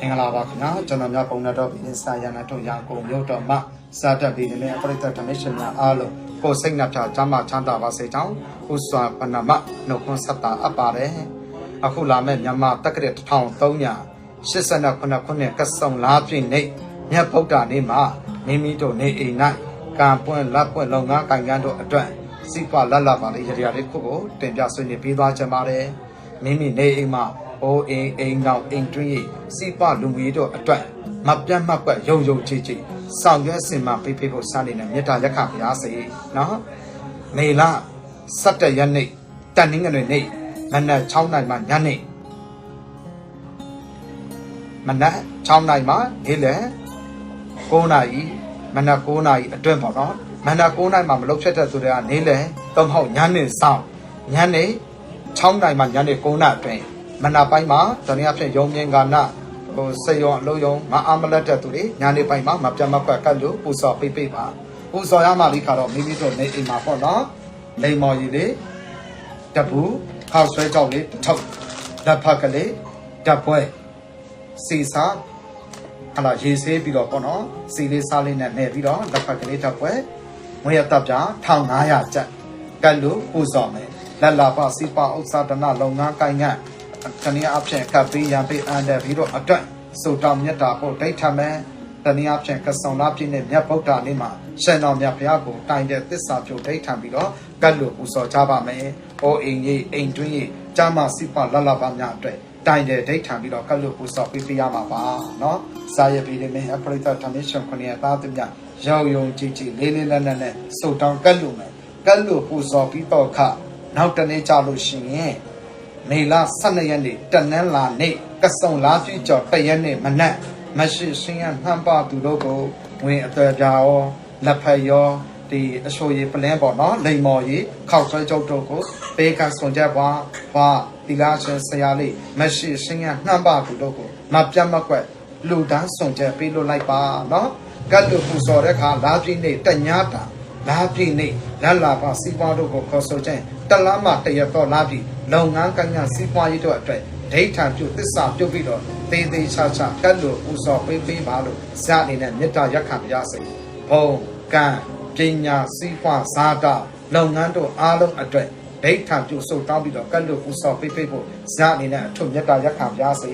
မင်္ဂလာပါခင်ဗျာကျွန်တော်များပုံနဲ့တော့ဒီစာရနာတို့ရန်ကုန်မြို့တော်မှာစာတက်ပြီးတဲ့ပရိသတ်ဓမ္မရှင်များအားလုံးကိုယ်စိတ်နှပြချမ်းသာချမ်းသာပါစေကြောင်းဥစွာပဏမနှုတ်ခွန်းဆက်တာအပ်ပါတယ်အခုလာမဲ့မြန်မာတက္ကရာ1389ခုနှစ်ကဆုံလားပြည့်နေ့မြတ်ဗုဒ္ဓနေ့မှာမိမိတို့နေအိမ်၌ကံပွင့်လက်ပွင့်လုံငန်းကံကန်းတို့အတွက်စိပလတ်လပါလေးရရလေးခုကိုတင်ပြဆွေးနွေးပေးသွားကြပါတယ်မိမိနေအိမ်မှာ အိုးအိမ်အိမ်ကောင်အိမ်တွင်းရိစိပလူငွေတို့အတွက်မပြတ်မကွက်ရုံရုံချီချီဆောင်ရွက်စင်မှာပေးပေးဖို့စနေတဲ့မေတ္တာရက်ခပါရစေနော်မေလ17ရက်နေ့တန်နင်းငွေနေ့မနက်6နိုင်မှညနေမနက်6နိုင်မှနေ့လယ်9နာရီမနက်9နာရီအတွင်းပေါ့နော်မနက်9နာရီမှမလုပ်ဖြစ်တဲ့သူတွေကနေ့လယ်သုံးဟုတ်ညနေဆောင်ညနေ6နိုင်မှညနေ9နာရီအတွင်း မနက်ပိုင်းမှာတနည်းအားဖြင့်ရုံမြင်ကနာဟိုစေရုံအလုံးယုံမအားမလက်တဲ့သူတွေညနေပိုင်းမှာမပြတ်မကွက်ကတ်လို့ပူစော်ပိတ်ပိတ်ပါပူစော်ရမှလိခါတော့မိမိတို့နေအိမ်မှာပေါ့နော်လိမ်မော်ကြီးလေးတပူခောက်ဆွဲကြောက်လေးတစ်ထုပ်လက်ဖက်ကလေးဓာတ်ပွဲစီစာဟလာရေဆေးပြီးတော့ပေါ့နော်စီလေးစားလေးနဲ့နဲ့ပြီးတော့လက်ဖက်ကလေးဓာတ်ပွဲငွေရတပ်ပြ1500ကျပ်ကတ်လို့ပူစော်မယ်လက်လာပစီပါဥစ္စာဒနာလုပ်ငန်းကိုင်ငန်း တနည်းအားဖြင့်ကပ်ပေးရံပေးအန်တယ်ပြီးတော့အတွက်စုတောင်းမြတ်တာဖို့ဒိဋ္ဌမယ်တနည်းအားဖြင့်ကဆုံလာပြည့်နဲ့မြတ်ဗုဒ္ဓနေ့မှာရှင်တော်မြတ်ဘုရားကိုတိုင်တဲ့သစ္စာပြုဒိဋ္ဌံပြီးတော့ကတ်လို့ပူစော်ကြပါမယ်။အိုအိမ်ကြီးအိမ်တွင်းကြီးကြာမစိပလလပါများအတွက်တိုင်တဲ့ဒိဋ္ဌံပြီးတော့ကတ်လို့ပူစော်ပေးပြရမှာပါနော်။စာရပြည်နေအပရိသတ်ဓမ္မရှင်ခွန်ရသားသူများရောင်ယုံကြည်ကြည်လေးလေးနက်နက်နဲ့စုတောင်းကတ်လို့မယ်။ကတ်လို့ပူစော်ပြီးတော့ခနောက်တနေ့ကြလို့ရှိရင် မေလ12ရက်နေ့တနင်္လာနေ့ကဆုံလားပြည့်ကျော်တရက်နေ့မနက်မရှိရှင်းရနှမ်းပါသူတို့ကိုဝင်အသွယ်ပြာရောလက်ဖက်ရောဒီအချိုရည်ပလင်းပေါ့နော်လိမ်မော်ရည်ခောက်ဆွဲကြုတ်တို့ကိုပေးကဆွန်ချက်ပွားပွားတီလာရှင်ဆရာလေးမရှိရှင်းရနှမ်းပါသူတို့ကိုမပြတ်မကွက်လူတန်းဆွန်ချက်ပေးလို့လိုက်ပါနော်ကတ်လူပူစော်တဲ့ခါလာပြည့်နေ့တညာတာလာပြည့်နေ့လက်လာပါစီပွားတို့ကိုခေါ်ဆိုခြင်း တလားမှတရတော့လာပြည့်လုပ်ငန်းကညာစီပွားရေးတို့အတွက်ဒိဋ္ဌံပြုသစ္စာပြုပြီးတော့သေးသေးချာချာကတ်လို့ပူစော်ပေးပေးပါလို့ဇာအနေနဲ့မေတ္တာရက်ခံပါရစေဘုံကံပညာစီးပွားဇာတာလုပ်ငန်းတို့အားလုံးအတွက်ဒိဋ္ဌံပြုစုတောင်းပြီးတော့ကတ်လို့ပူစော်ပေးပေးဖို့ဇာအနေနဲ့အထုမေတ္တာရက်ခံပါရစေ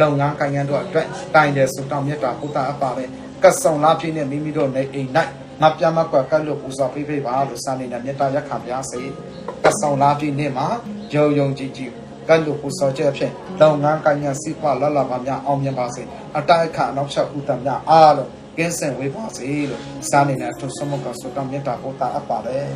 လုပ်ငန်းကညာတို့အတွက်တိုင်တယ်စုတောင်းမေတ္တာပုဒ်တာအပ်ပါပဲကတ်ဆောင်လားဖြစ်နေမိမိတို့နေအိမ်၌ မပြတ်မကွက်ကတ်လို့ပူစော်ပေးပေးပါလို့ဇာအနေနဲ့မေတ္တာရက်ခံပါရစေကတ်ဆောင်လားဖြစ်နေမှာယုံယုံကြည်ကြည်ကတ်လို့ပူစော်ချက်ဖြင့်လုပ်ငန်းကိုင်ညာစီးပွားလလပါများအောင်မြင်ပါစေအတိုက်ခအနောက်ချက်ဥတ္တများအားလုံးကင်းစင်ဝေးပါစေလို့စာနေနဲ့ထုဆမကစတောမေတ္တာပို့တာအပ်ပါတယ်